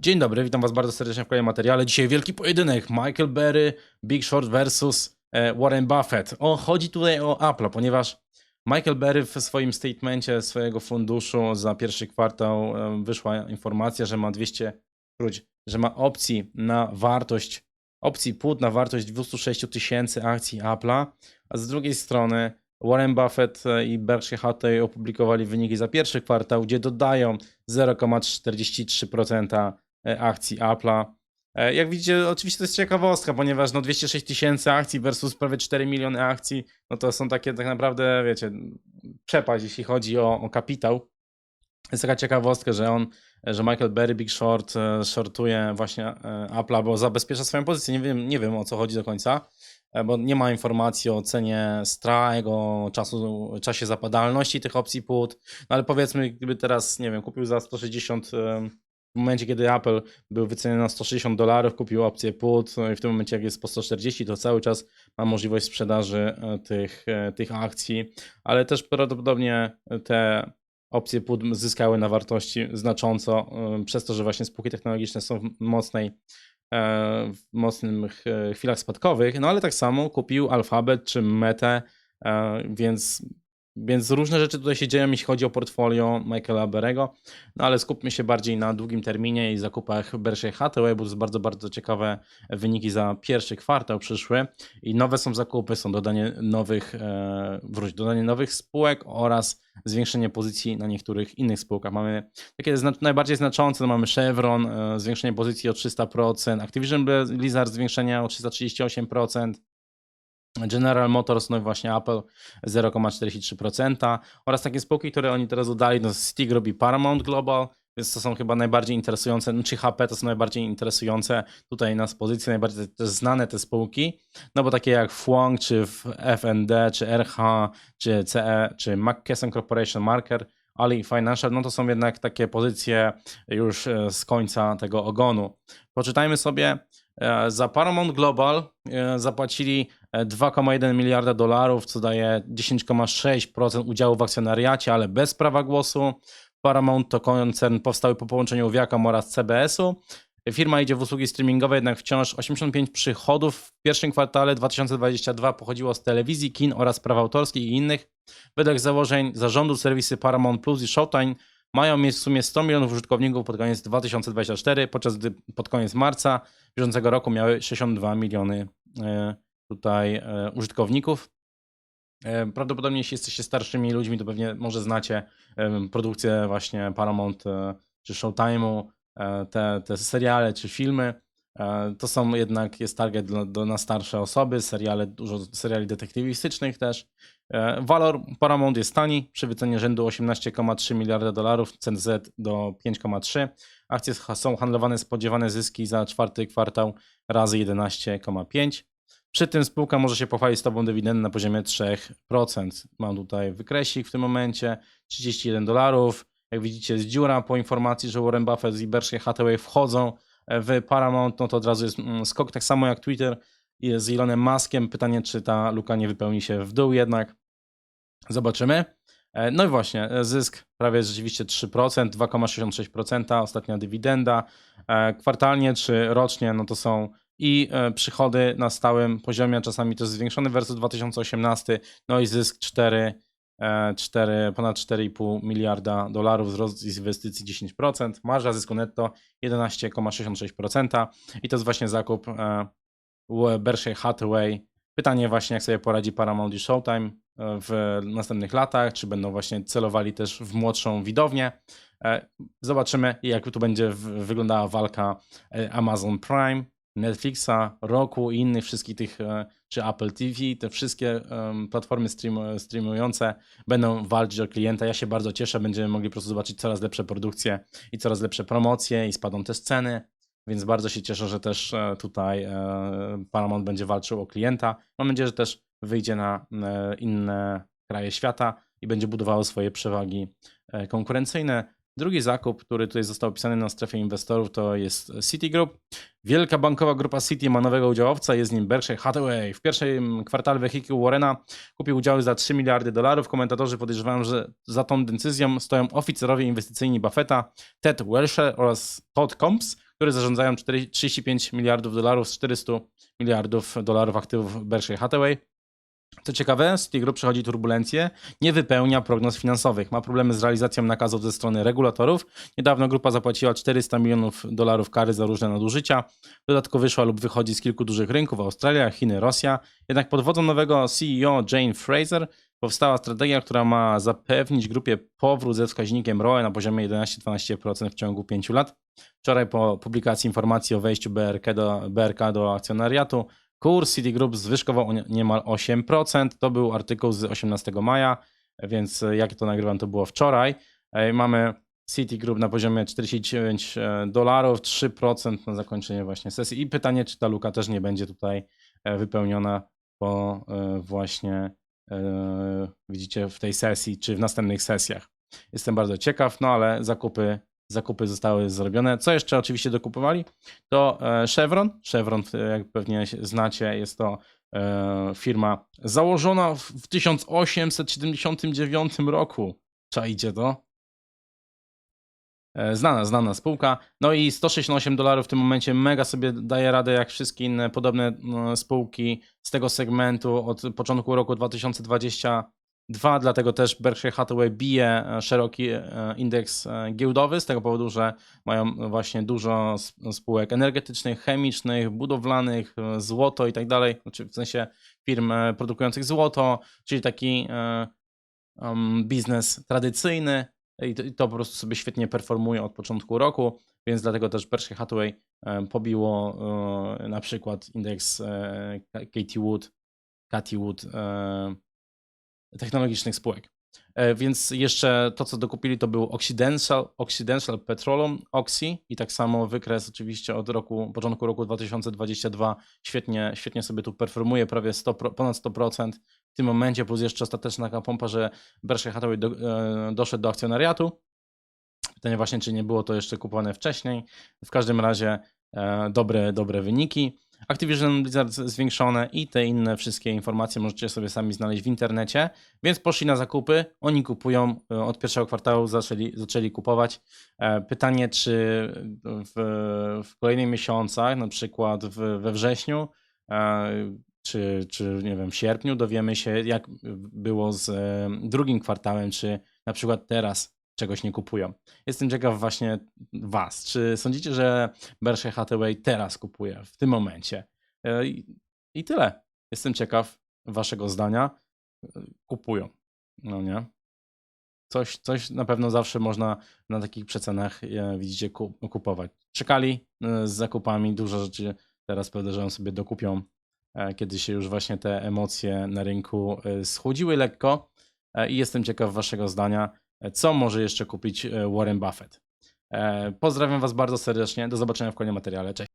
Dzień dobry, witam was bardzo serdecznie w kolejnym materiale. Dzisiaj wielki pojedynek Michael Berry, Big Short versus e, Warren Buffett. O, chodzi tutaj o Apple, ponieważ Michael Berry w swoim statemencie swojego funduszu za pierwszy kwartał e, wyszła informacja, że ma 200, wróć, że ma opcji na wartość, opcji put na wartość 206 tysięcy akcji Apple'a, a z drugiej strony Warren Buffett e, i Berkshire Hathaway opublikowali wyniki za pierwszy kwartał, gdzie dodają 0,43% e, akcji Apple'a. E, Jak widzicie, oczywiście to jest ciekawostka, ponieważ no 206 tysięcy akcji versus prawie 4 miliony akcji, no to są takie tak naprawdę, wiecie, przepaść, jeśli chodzi o, o kapitał. Jest taka ciekawostka, że on, że Michael Berry, Big Short, e, shortuje właśnie e, Apple'a, bo zabezpiecza swoją pozycję. Nie wiem, nie wiem o co chodzi do końca, e, bo nie ma informacji o cenie strajku, czasu, czasie zapadalności tych opcji put. No ale powiedzmy, gdyby teraz, nie wiem, kupił za 160 em, w momencie, kiedy Apple był wyceniony na 160 dolarów, kupił opcję put no i w tym momencie, jak jest po 140, to cały czas ma możliwość sprzedaży e, tych, e, tych akcji, ale też prawdopodobnie te opcje put zyskały na wartości znacząco e, przez to, że właśnie spółki technologiczne są w mocnej w mocnych chwilach spadkowych, no ale tak samo kupił Alphabet czy Metę, więc, więc różne rzeczy tutaj się dzieją, jeśli chodzi o portfolio Michaela Berego, no ale skupmy się bardziej na długim terminie i zakupach Berkshire Hathaway, bo to jest bardzo, bardzo ciekawe wyniki za pierwszy kwartał przyszły. I nowe są zakupy, są dodanie nowych, e, wróć, dodanie nowych spółek oraz zwiększenie pozycji na niektórych innych spółkach. Mamy takie najbardziej znaczące, no mamy Chevron, e, zwiększenie pozycji o 300%, Activision Blizzard zwiększenie o 338%, General Motors, no i właśnie Apple 0,43% oraz takie spółki, które oni teraz dodali, no Citigroup i Paramount Global, więc to są chyba najbardziej interesujące, no, czy HP to są najbardziej interesujące tutaj nas pozycje, najbardziej też znane te spółki, no bo takie jak Fwong, czy FND, czy RH, czy CE, czy McKesson Corporation Marker, Ali Financial, no to są jednak takie pozycje już e, z końca tego ogonu. Poczytajmy sobie, za Paramount Global e, zapłacili e, 2,1 miliarda dolarów, co daje 10,6% udziału w akcjonariacie, ale bez prawa głosu. Paramount to koncern powstały po połączeniu Viacom oraz CBS-u. Firma idzie w usługi streamingowe, jednak wciąż 85 przychodów w pierwszym kwartale 2022 pochodziło z telewizji, kin oraz praw autorskich i innych. Według założeń zarządu serwisy Paramount Plus i Showtime mają mieć w sumie 100 milionów użytkowników pod koniec 2024, podczas gdy pod koniec marca bieżącego roku miały 62 miliony e, tutaj e, użytkowników. E, Prawdopodobnie jeśli jesteście starszymi ludźmi, to pewnie może znacie produkcję właśnie Paramount czy Showtime'u, te, te seriale czy filmy. E, To są jednak, jest target do, na starsze osoby, seriale, dużo seriali detektywistycznych też. E, Walor Paramount jest tani, przy wycenie rzędu 18,3 miliarda dolarów, cen Z do 5,3. Akcje są handlowane, spodziewane zyski za czwarty kwartał razy 11,5. Przy tym spółka może się pochwalić stopą dywidendy na poziomie 3%. Mam tutaj wykresik w tym momencie, 31 dolarów. Jak widzicie jest dziura po informacji, że Warren Buffett i Berkshire Hathaway wchodzą w Paramount, no to od razu jest mm, skok, tak samo jak Twitter z Elonem Muskiem. Pytanie, czy ta luka nie wypełni się w dół jednak. Zobaczymy. E, No i właśnie, e, zysk prawie rzeczywiście 3%, 2,66%, ostatnia dywidenda. E, Kwartalnie czy rocznie, no to są i przychody na stałym poziomie, czasami to jest zwiększony versus 2018, no i zysk 4, e, 4 ponad 4,5 miliarda dolarów, wzrost z inwestycji 10%, marża zysku netto 11,66% i to jest właśnie zakup e, Berkshire Hathaway. Pytanie właśnie, jak sobie poradzi Paramount i Showtime e, w następnych latach, czy będą właśnie celowali też w młodszą widownię. E, Zobaczymy, jak tu będzie wyglądała walka e, Amazon Prime, Netflixa, Roku i innych wszystkich tych, e, czy Apple TV, te wszystkie platformy stream, streamujące będą walczyć o klienta. Ja się bardzo cieszę, będziemy mogli po prostu zobaczyć coraz lepsze produkcje i coraz lepsze promocje i spadną też ceny, więc bardzo się cieszę, że też e, tutaj e, Paramount będzie walczył o klienta. Mam nadzieję, że też wyjdzie na inne kraje świata i będzie budowało swoje przewagi konkurencyjne. Drugi zakup, który tutaj został opisany na strefie inwestorów, to jest Citigroup. Wielka bankowa grupa Citi ma nowego udziałowca, jest nim Berkshire Hathaway. W pierwszym kwartale wehikuł Warrena kupił udziały za 3 miliardy dolarów. Komentatorzy podejrzewają, że za tą decyzją stoją oficerowie inwestycyjni Buffetta, Ted Welcher oraz Todd Combs, które zarządzają 4, 35 miliardów dolarów z 400 miliardów dolarów aktywów Berkshire Hathaway. Co ciekawe, Citigroup przechodzi turbulencje, nie wypełnia prognoz finansowych, ma problemy z realizacją nakazów ze strony regulatorów. Niedawno grupa zapłaciła 400 milionów dolarów kary za różne nadużycia. W dodatku wyszła lub wychodzi z kilku dużych rynków, Australia, Chiny, Rosja. Jednak pod wodzą nowego CEO Jane Fraser powstała strategia, która ma zapewnić grupie powrót ze wskaźnikiem ROE na poziomie 11-12% w ciągu 5 lat. Wczoraj po publikacji informacji o wejściu BRK do, BRK do akcjonariatu Kurs Citigroup zwyżkował o nie- niemal 8%. To był artykuł z 18 maja, więc e, jak to nagrywam, to było wczoraj. E, Mamy Citigroup na poziomie 49 e, dolarów, 3% na zakończenie właśnie sesji. I pytanie, czy ta luka też nie będzie tutaj wypełniona po właśnie, widzicie, w tej sesji, czy w następnych sesjach. Jestem bardzo ciekaw, no ale zakupy, zakupy zostały zrobione. Co jeszcze oczywiście dokupowali? to e, Chevron. Chevron, e, jak pewnie znacie, jest to e, firma założona w w 1879 roku. Czajcie to? Znana, znana spółka. No i 168 dolarów w tym momencie mega sobie daje radę, jak wszystkie inne podobne no, spółki z tego segmentu od początku roku 2022. Dlatego też Berkshire Hathaway bije e, szeroki e, indeks e, giełdowy z tego powodu, że mają właśnie dużo sp- spółek energetycznych, chemicznych, budowlanych, złoto i tak dalej, znaczy w sensie firm produkujących złoto, czyli taki biznes tradycyjny i to, po prostu sobie świetnie performuje od początku roku, więc dlatego też Berkshire Hathaway pobiło na przykład indeks Katie Wood, Katy Wood technologicznych spółek. E, Więc jeszcze to, co dokupili, to był Occidental, Occidental Petroleum, Oxy i tak samo wykres oczywiście od roku, początku roku 2022 świetnie, świetnie sobie tu performuje, prawie 100, pro- ponad 100% w tym momencie, plus jeszcze ostateczna taka pompa, że Berkshire Hathaway do, e, doszedł do akcjonariatu. Pytanie właśnie, czy nie było to jeszcze kupowane wcześniej. W każdym razie e, dobre, dobre wyniki. Activision Blizzard zwiększone i te inne wszystkie informacje możecie sobie sami znaleźć w internecie. Więc poszli na zakupy, oni kupują, e, od pierwszego kwartału zaczęli, zaczęli kupować. E, Pytanie, czy w, w kolejnych miesiącach, na przykład w, we wrześniu, e, czy, czy nie wiem, w sierpniu dowiemy się, jak było z drugim kwartałem, czy na przykład teraz czegoś nie kupują. Jestem ciekaw właśnie Was. Czy sądzicie, że Berkshire Hathaway teraz kupuje, w tym momencie? E, I, tyle. Jestem ciekaw Waszego zdania. E, Kupują. No nie? Coś, coś na pewno zawsze można na takich przecenach, e, widzicie, ku- kupować. Czekali z zakupami, dużo rzeczy teraz podejrzewam sobie dokupią, kiedy się już właśnie te emocje na rynku schłodziły lekko. I jestem ciekaw Waszego zdania, co może jeszcze kupić e, Warren Buffett. E, Pozdrawiam Was bardzo serdecznie. Do zobaczenia w kolejnym materiale. Cześć.